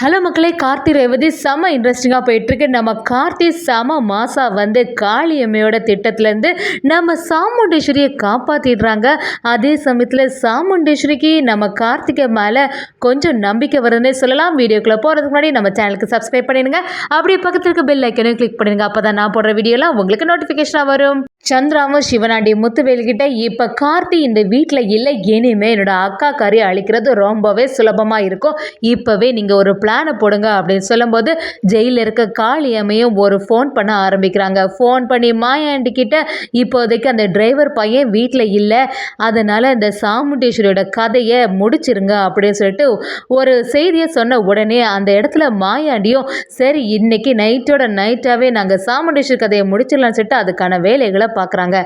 Hello மக்களே கார்த்தி ரேவதி செம இன்ட்ரெஸ்டிங்காக போயிட்டுருக்கு. நம்ம கார்த்தி செம மாசா வந்து காளியம்மையோட திட்டத்துலேருந்து நம்ம சாமுண்டேஸ்வரியை காப்பாற்றிடுறாங்க அதே சமயத்தில் சாமுண்டேஸ்வரிக்கு நம்ம கார்த்திகை மேலே கொஞ்சம் நம்பிக்கை வருதுன்னே சொல்லலாம். வீடியோக்குள்ளே போகிறதுக்கு முன்னாடி நம்ம சேனலுக்கு சப்ஸ்கிரைப் பண்ணிடுங்க. அப்படியே பக்கத்தில் இருக்க பெல் ஐக்கனையும் கிளிக் பண்ணிடுங்க. அப்போ தான் நான் போடுற வீடியோலாம் உங்களுக்கு நோட்டிஃபிகேஷனாக வரும். சந்திராவும் சிவனாண்டி முத்துவேல்கிட்ட இப்போ கார்த்தி இந்த வீட்டில் இல்லை இனிமே என்னோட அக்கா கறி அழிக்கிறது ரொம்பவே சுலபமாக இருக்கும். இப்போவே நீங்கள் ஒரு பிளானை போடுங்க அப்படின்னு சொல்லும்போது ஜெயிலில் இருக்க காளியம்மையும் ஒரு ஃபோன் பண்ண ஆரம்பிக்கிறாங்க. ஃபோன் பண்ணி மாயாண்டி கிட்ட இப்போதைக்கு அந்த டிரைவர் பையன் வீட்டில் இல்லை. அதனால் இந்த சாமுண்டேஸ்வரியோட கதையை முடிச்சிருங்க அப்படின்னு சொல்லிட்டு ஒரு செய்தியை சொன்ன உடனே அந்த இடத்துல மாயாண்டியும் சரி இன்னைக்கு நைட்டோட நைட்டாகவே நாங்கள் சாமுண்டேஸ்வரி கதையை முடிச்சிடலாம்னு சொல்லிட்டு அதுக்கான வேலைகளை பார்க்குறாங்க.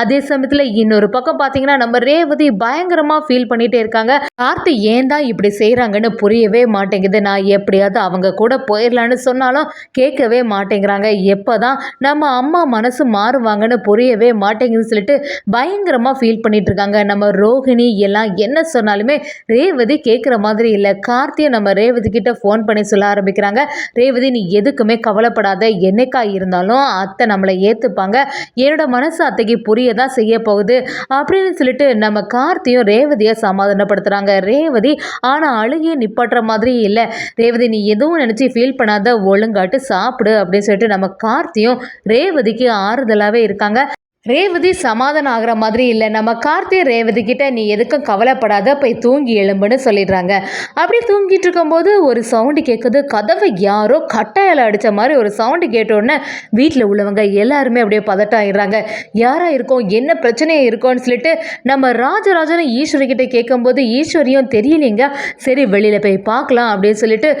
அதே சமயத்தில் இன்னொரு பக்கம் பார்த்தீங்கன்னா நம்ம ரேவதி பயங்கரமாக ஃபீல் பண்ணிகிட்டே இருக்காங்க. கார்த்தி ஏன் தான் இப்படி செய்கிறாங்கன்னு புரியவே மாட்டேங்குது. நான் எப்படியாவது அவங்க கூட போயிடலான்னு சொன்னாலும் கேட்கவே மாட்டேங்கிறாங்க. எப்போ தான் நம்ம அம்மா மனசு மாறுவாங்கன்னு புரியவே மாட்டேங்குதுன்னு சொல்லிட்டு பயங்கரமாக ஃபீல் பண்ணிட்டு இருக்காங்க. நம்ம ரோஹிணி எல்லாம் என்ன சொன்னாலுமே ரேவதி கேட்குற மாதிரி இல்லை. கார்த்தியை நம்ம ரேவதி கிட்ட ஃபோன் பண்ணி சொல்ல ஆரம்பிக்கிறாங்க. ரேவதி நீ எதுக்குமே கவலைப்படாத. என்னைக்கா இருந்தாலும் அத்தை நம்மளை ஏற்றுப்பாங்க என்னோட மனசு அத்தைக்கு புரிய செய்ய போகுது அப்படின்னு சொல்லிட்டு நம்ம கார்த்தியும் ரேவதியை சமாதானப்படுத்துகிறாங்க ரேவதி ஆனால் அழுகிய நிப்பாட்டுற மாதிரி இல்லை. ரேவதி நீ எதுவும் நினச்சி ஃபீல் பண்ணாத ஒழுங்காட்டு சாப்பிடு அப்படின்னு சொல்லிட்டு நம்ம கார்த்தியும் ரேவதிக்கு ஆறுதலாகவே இருக்காங்க. ரேவதி சமாதானம் ஆகிற மாதிரி இல்லை. நம்ம கார்த்தி ரேவதி கிட்ட நீ எதுக்கும் கவலைப்படாத போய் தூங்கி எழும்புன்னு சொல்லிடுறாங்க. அப்படி தூங்கிட்டு இருக்கும்போது ஒரு சவுண்டு கேட்குது கதவை யாரோ கட்டாயில் அடித்த மாதிரி ஒரு சவுண்டு கேட்டோடனே வீட்டில் உள்ளவங்க எல்லாருமே அப்படியே பதட்டம் ஆயிடுறாங்க. யாராக இருக்கும்? என்ன பிரச்சனையாக இருக்கும்னு சொல்லிட்டு நம்ம ராஜராஜனும் ஈஸ்வரி கிட்ட கேட்கும்போது ஈஸ்வரியும் தெரியலைங்க. சரி வெளியில் போய் பார்க்கலாம் அப்படின்னு சொல்லிட்டு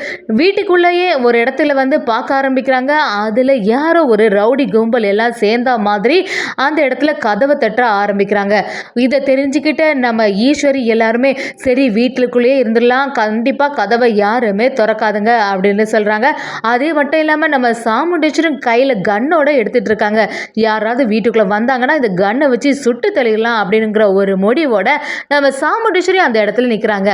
வீட்டுக்குள்ளேயே ஒரு இடத்துல வந்து பார்க்க ஆரம்பிக்கிறாங்க. அதில் யாரோ ஒரு ரவுடி கும்பல் எல்லாம் சேர்ந்த மாதிரி அந்த இடத்துல கதவை தட்ட ஆரம்பிக்கிறாங்க. இதை தெரிஞ்சுக்கிட்ட நம்ம ஈஸ்வரி எல்லாருமே சரி வீட்டுக்குள்ளேயே இருந்துடலாம். கண்டிப்பாக கதவை யாருமே திறக்காதுங்க அப்படின்னு சொல்கிறாங்க அதே மட்டும் இல்லாமல் நம்ம சாமுண்டேஸ்வரன் கையில் கன்னோட எடுத்துகிட்டு இருக்காங்க. யாராவது வீட்டுக்குள்ளே வந்தாங்கன்னா இந்த கன்னை வச்சு சுட்டு தெளிக்கலாம் அப்படிங்கிற ஒரு முடிவோட நம்ம சாமுண்டேஸ்வரி அந்த இடத்துல நிற்கிறாங்க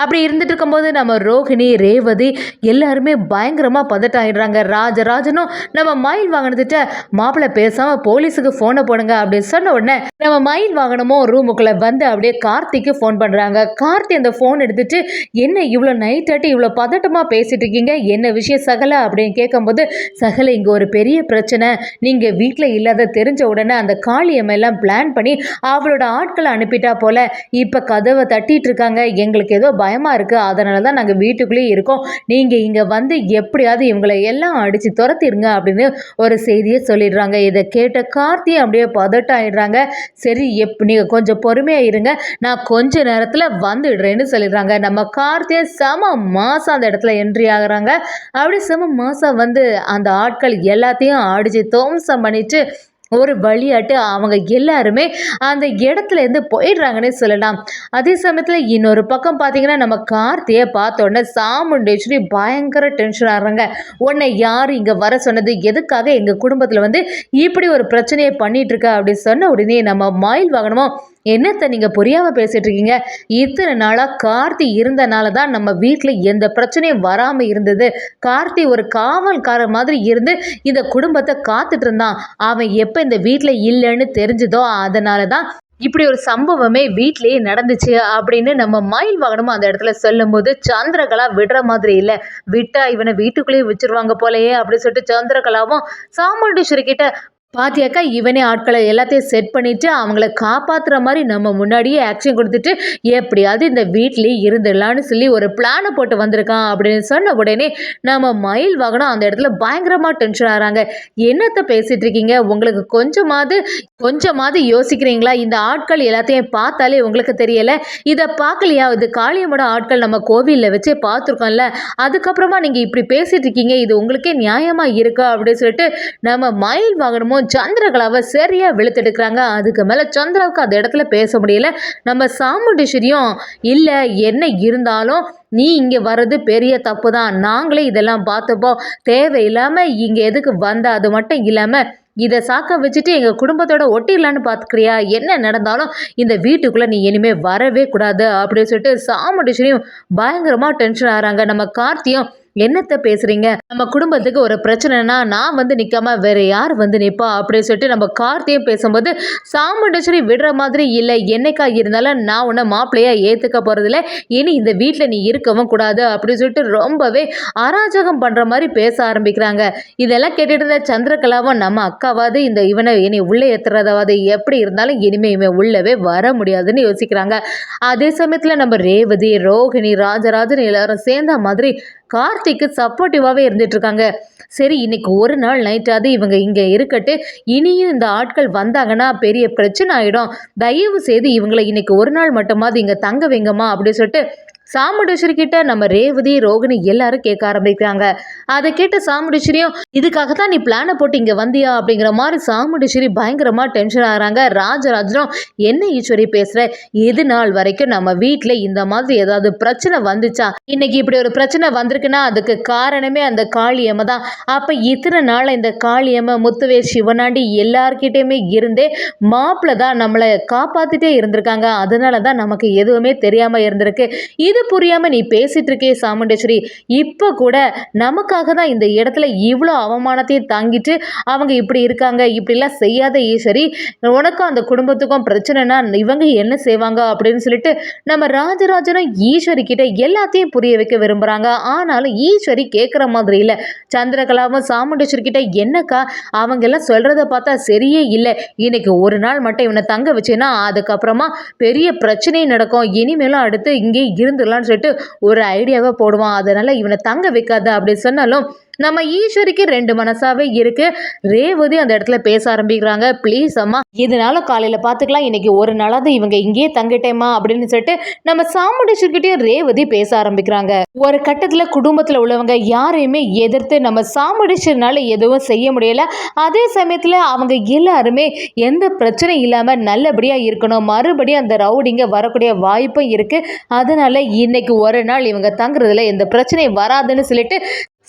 அப்படி இருந்துட்டு இருக்கும்போது நம்ம ரோஹிணி ரேவதி எல்லாருமே பயங்கரமாக பதட்டாயிடுறாங்க ராஜராஜனும் நம்ம மயில் வாங்கினதுட்ட மாப்பிள்ளை பேசாமல் போலீஸுக்கு ஃபோனை போடுங்க அப்படின்னு சொன்ன உடனே நம்ம மயில் வாகனமும் ரூமுக்குள்ளே வந்து அப்படியே கார்த்திக்கு ஃபோன் பண்ணுறாங்க கார்த்தி அந்த ஃபோன் எடுத்துட்டு என்ன இவ்வளோ நைட் ஆட்டி இவ்வளோ பதட்டமாக பேசிட்டு இருக்கீங்க? என்ன விஷயம் சகல? அப்படின்னு கேட்கும்போது சகல இங்கே ஒரு பெரிய பிரச்சனை. நீங்கள் வீட்டில் இல்லாத தெரிஞ்ச உடனே அந்த காளியம் எல்லாம் பிளான் பண்ணி அவளோட ஆட்களை அனுப்பிட்டா போல. இப்போ கதவை தட்டிட்டு இருக்காங்க. எங்களுக்கு ஏதோ பயமாக இருக்குது அதனால தான் நாங்கள் வீட்டுக்குள்ளேயே இருக்கோம். நீங்கள் இங்கே வந்து எப்படியாவது இவங்களை எல்லாம் அடித்து துரத்திடுங்க அப்படின்னு ஒரு செய்தியை சொல்லிடுறாங்க. இதை கேட்ட கார்த்தி அப்படியே பதட்டம் ஆயிடுறாங்க சரி எப் நீங்கள் கொஞ்சம் பொறுமையாக இருங்க. நான் கொஞ்ச நேரத்தில் வந்துடுறேன்னு சொல்லிடுறாங்க. நம்ம கார்த்தியை செம மாதம் அந்த இடத்துல என்ட்ரி ஆகுறாங்க. அப்படி செம மாதம் வந்து அந்த ஆட்கள் எல்லாத்தையும் அடித்து துவம்சம் பண்ணிட்டு ஒரு வழியாட்டு அவங்க எல்லாருமே அந்த இடத்துல இருந்து போயிடுறாங்கன்னே சொல்லலாம். அதே சமயத்தில் இன்னொரு பக்கம் பார்த்தீங்கன்னா நம்ம கார்த்தியை பார்த்த உடனே சாமுண்டேஸ்வரி பயங்கர டென்ஷன் ஆடுறாங்க உன்னை யார் இங்கே வர சொன்னது? எதுக்காக எங்கள் குடும்பத்தில் வந்து இப்படி ஒரு பிரச்சனையை பண்ணிகிட்ருக்க அப்படின்னு சொன்ன உடனே நம்ம மயில் வாகனமும் என்னத்தை நீங்கள் புரியாமல் பேசிகிட்டு இருக்கீங்க இத்தனை நாளாக கார்த்தி இருந்தனால தான் நம்ம வீட்டில் எந்த பிரச்சனையும் வராமல் இருந்தது. கார்த்தி ஒரு காவல்காரர் மாதிரி இருந்து இந்த குடும்பத்தை காத்துட்டு இருந்தான் அவன் எப்போ இந்த வீட்டில் இல்லைன்னு தெரிஞ்சதோ அதனால தான் இப்படி ஒரு சம்பவமே வீட்லேயே நடந்துச்சு அப்படின்னு நம்ம மயில் வாகனமும் அந்த இடத்துல சொல்லும்போது சந்திரகலா விடுற மாதிரி இல்லை. விட்டா இவனை வீட்டுக்குள்ளேயே வச்சிருவாங்க போலயே அப்படின்னு சொல்லிட்டு சந்திரகலாவும் சாமுண்டீஸ்வரி கிட்ட பாத்தியாக்கா இவனே ஆட்களை எல்லாத்தையும் செட் பண்ணிவிட்டு அவங்கள காப்பாற்றுற மாதிரி நம்ம முன்னாடியே ஆக்ஷன் கொடுத்துட்டு எப்படியாவது இந்த வீட்லேயே இருந்துடலான்னு சொல்லி ஒரு பிளானை போட்டு வந்திருக்கான் அப்படின்னு சொன்ன உடனே நம்ம மயில் வாகனம் அந்த இடத்துல பயங்கரமாக டென்ஷன் ஆகிறாங்க. என்னத்தை பேசிகிட்டு இருக்கீங்க? உங்களுக்கு கொஞ்சமாவது கொஞ்சமாவது யோசிக்கிறீங்களா? இந்த ஆட்கள் எல்லாத்தையும் பார்த்தாலே உங்களுக்கு தெரியலை. இதை பார்க்கலையா? இது காளியம்மோட ஆட்கள் நம்ம கோவிலில் வச்சே பார்த்துருக்கோம்ல. அதுக்கப்புறமா நீங்கள் இப்படி பேசிகிட்டு இருக்கீங்க. இது உங்களுக்கே நியாயமாக இருக்கா? அப்படின்னு சொல்லிட்டு நம்ம மயில் வாகனமும் சந்திரகலாவை சரியாக வெளுத்தெடுக்கிறாங்க. அதுக்கு மேலே சந்திராவுக்கு அந்த இடத்துல பேச முடியல. நம்ம சாமுண்டீஸ்வரியும் இல்லை என்ன இருந்தாலும் நீ இங்கே வர்றது பெரிய தப்பு தான் நாங்களே இதெல்லாம் பார்த்துப்போம் தேவையில்லாமல் இங்கே எதுக்கு வந்த? அது மட்டும் இல்லாமல் இதை சாக்க வச்சுட்டு எங்கள் குடும்பத்தோட ஒட்டிடலான்னு பார்த்துக்கிறியா என்ன நடந்தாலும் இந்த வீட்டுக்குள்ளே நீ இனிமேல் வரவே கூடாது. அப்படின்னு சொல்லிட்டு சாமுண்டீஸ்வரியும் பயங்கரமாக டென்ஷன் ஆகிறாங்க. நம்ம கார்த்தியும் என்னத்த பேசுறீங்க? நம்ம குடும்பத்துக்கு ஒரு பிரச்சனைனா நான் வந்து நிற்காம வேற யார் வந்து நிற்பா அப்படின்னு சொல்லிட்டு நம்ம கார்த்தியும் பேசும்போது சாமுண்டேஸ்வரி விடுற மாதிரி இல்லை. என்னைக்கா இருந்தாலும் நான் உன்னை மாப்பிள்ளையாக ஏற்றுக்க போகிறதில்ல இனி இந்த வீட்டில் நீ இருக்கவும் கூடாது. அப்படின்னு சொல்லிட்டு ரொம்பவே அராஜகம் பண்ணுற மாதிரி பேச ஆரம்பிக்கிறாங்க. இதெல்லாம் கேட்டுட்டு இருந்த சந்திரகலாவும் நம்ம அக்காவாது இந்த இவனை இனி உள்ளே ஏற்றுறதாவது எப்படி இருந்தாலும் இனிமே இவன் உள்ளவே வர முடியாதுன்னு யோசிக்கிறாங்க. அதே சமயத்தில் நம்ம ரேவதி ரோஹிணி ராஜராஜன் எல்லாரும் சேர்ந்த மாதிரி கார்த்திக்கு சப்போர்ட்டிவாகவே இருந்துட்டு இருக்காங்க சரி இன்னைக்கு ஒரு நாள் நைட்டாவது இவங்க இங்கே இருக்கட்டு இனியும் இந்த ஆட்கள் வந்தாங்கன்னா பெரிய பிரச்சனை ஆகிடும் தயவு செய்து இவங்களை இன்னைக்கு ஒரு நாள் மட்டுமாவது இங்கே தங்க வைங்கம்மா அப்படின்னு சொல்லிட்டு சாமுண்டேஸ்வரி கிட்ட நம்ம ரேவதி ரோகிணி எல்லாரும் கேட்க ஆரம்பிக்கிறாங்க. அதை கேட்ட சாமுண்டேஸ்வரியும் இதுக்காக தான் நீ பிளானை போட்டு இங்கே வந்தியா? அப்படிங்கிற மாதிரி சாமுண்டேஸ்வரி பயங்கரமாக டென்ஷன் ஆகிறாங்க. ராஜராஜனும் என்ன ஈஸ்வரி பேசுகிற எது நாள் வரைக்கும் நம்ம வீட்டில் இந்த மாதிரி ஏதாவது பிரச்சனை வந்துச்சா? இன்னைக்கு இப்படி ஒரு பிரச்சனை வந்திருக்குன்னா அதுக்கு காரணமே அந்த காளியம்மை தான். அப்போ இத்தனை நாள் இந்த காளியம்மை முத்துவேல் சிவனாண்டி எல்லார்கிட்டயுமே இருந்தே மாப்பிள்ளை தான் நம்மளை காப்பாற்றிட்டே இருந்திருக்காங்க. அதனால தான் நமக்கு எதுவுமே தெரியாமல் இருந்திருக்கு. இது புரியாமல் நீ பேசிட்டு இருக்கே சாமுண்டேஸ்வரி. இப்போ கூட நமக்காக தான் இந்த இடத்துல இவ்வளோ அவமானத்தையும் தாங்கிட்டு அவங்க இப்படி இருக்காங்க இப்படிலாம் செய்யாத ஈஸ்வரி. உனக்கும் அந்த குடும்பத்துக்கும் பிரச்சனைனா இவங்க என்ன செய்வாங்க அப்படின்னு சொல்லிட்டு நம்ம ராஜராஜனும் ஈஸ்வரி கிட்ட எல்லாத்தையும் புரிய வைக்க விரும்புகிறாங்க ஆனாலும் ஈஸ்வரி கேட்குற மாதிரி இல்லை. சந்திரகலாவும் சாமுண்டேஸ்வரி கிட்ட என்னக்கா? அவங்க எல்லாம் சொல்கிறத பார்த்தா சரியே இல்லை. இன்னைக்கு ஒரு நாள் மட்டும் இவனை தங்க வச்சேன்னா அதுக்கப்புறமா பெரிய பிரச்சனை நடக்கும். இனிமேலும் அடுத்து இங்கே இருந்துடலாம்னு சொல்லிட்டு ஒரு ஐடியாவை போடுவான். அதனால் இவனை தங்க வைக்காத அப்படி சொன்னாலும் நம்ம ஈஸ்வரிக்கு ரெண்டு மனசாவே இருக்கு. ரேவதி அந்த இடத்துல பேச ஆரம்பிக்கிறாங்க. ப்ளீஸ் அம்மா இதனால காலையில் பார்த்துக்கலாம் இன்னைக்கு ஒரு நாளாவது இவங்க இங்கேயே தங்கிட்டேமா அப்படின்னு சொல்லிட்டு நம்ம சாமுண்டேஸ்வர்கிட்டயும் ரேவதி பேச ஆரம்பிக்கிறாங்க. ஒரு கட்டத்தில் குடும்பத்தில் உள்ளவங்க யாரையுமே எதிர்த்து நம்ம சாமுண்டேஸ்வரனால எதுவும் செய்ய முடியல. அதே சமயத்தில் அவங்க எல்லாருமே எந்த பிரச்சனையும் இல்லாமல் நல்லபடியாக இருக்கணும். மறுபடியும் அந்த ரவுடிங்க வரக்கூடிய வாய்ப்பும் இருக்கு. அதனால இன்னைக்கு ஒரு நாள் இவங்க தங்குறதுல எந்த பிரச்சனையும் வராதுன்னு சொல்லிட்டு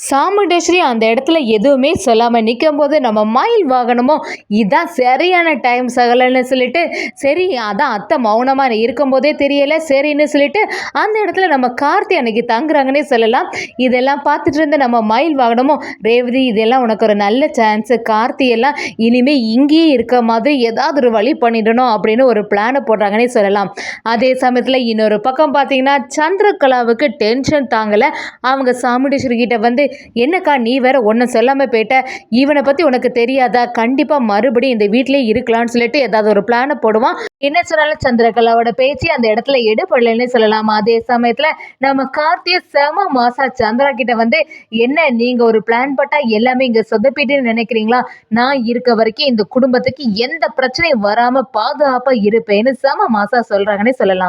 சாமுண்டேஸ்வரி அந்த இடத்துல எதுவுமே சொல்லாமல் நிற்கும் போது நம்ம மயில் வாகனமும் இதான் சரியான டைம் சகலன்னு சொல்லிட்டு சரி அதான் அத்தை மௌனமாக இருக்கும்போதே தெரியலை சரின்னு சொல்லிட்டு அந்த இடத்துல நம்ம கார்த்தி அன்னைக்கு தங்குறாங்கன்னே சொல்லலாம். இதெல்லாம் பார்த்துட்டு இருந்த நம்ம மயில் வாகனமும் ரேவதி இதெல்லாம் உனக்கு ஒரு நல்ல சான்ஸு கார்த்தி எல்லாம் இனிமேல் இங்கேயே இருக்க மாதிரி ஏதாவது ஒரு வழி பண்ணிடணும் அப்படின்னு ஒரு பிளானை போடுறாங்கன்னே சொல்லலாம். அதே சமயத்தில் இன்னொரு பக்கம் பார்த்தீங்கன்னா சந்திரகலாவுக்கு டென்ஷன் தாங்கலை. அவங்க சாமுண்டேஸ்வரி கிட்ட வந்து என்னக்கா நீ வேற ஒன்றும் சொல்லாமல் போயிட்ட. இவனை பற்றி உனக்கு தெரியாதா? கண்டிப்பாக மறுபடியும் இந்த வீட்டிலே இருக்கலாம்னு சொல்லிட்டு ஏதாவது ஒரு பிளானை போடுவான். என்ன சொன்னாலும் சந்திரகலாவோட பேச்சு அந்த இடத்துல எடுபடலைன்னு சொல்லலாம். அதே சமயத்தில் நம்ம கார்த்திய செம மாசா சந்திரா கிட்ட வந்து என்ன நீங்கள் ஒரு பிளான் போட்டால் எல்லாமே இங்கே சொதப்பிட்டுன்னு நினைக்கிறீங்களா? நான் இருக்க வரைக்கும் இந்த குடும்பத்துக்கு எந்த பிரச்சனையும் வராமல் பாதுகாப்பாக இருப்பேன்னு செம மாசா சொல்கிறாங்கன்னே சொல்லலாம்.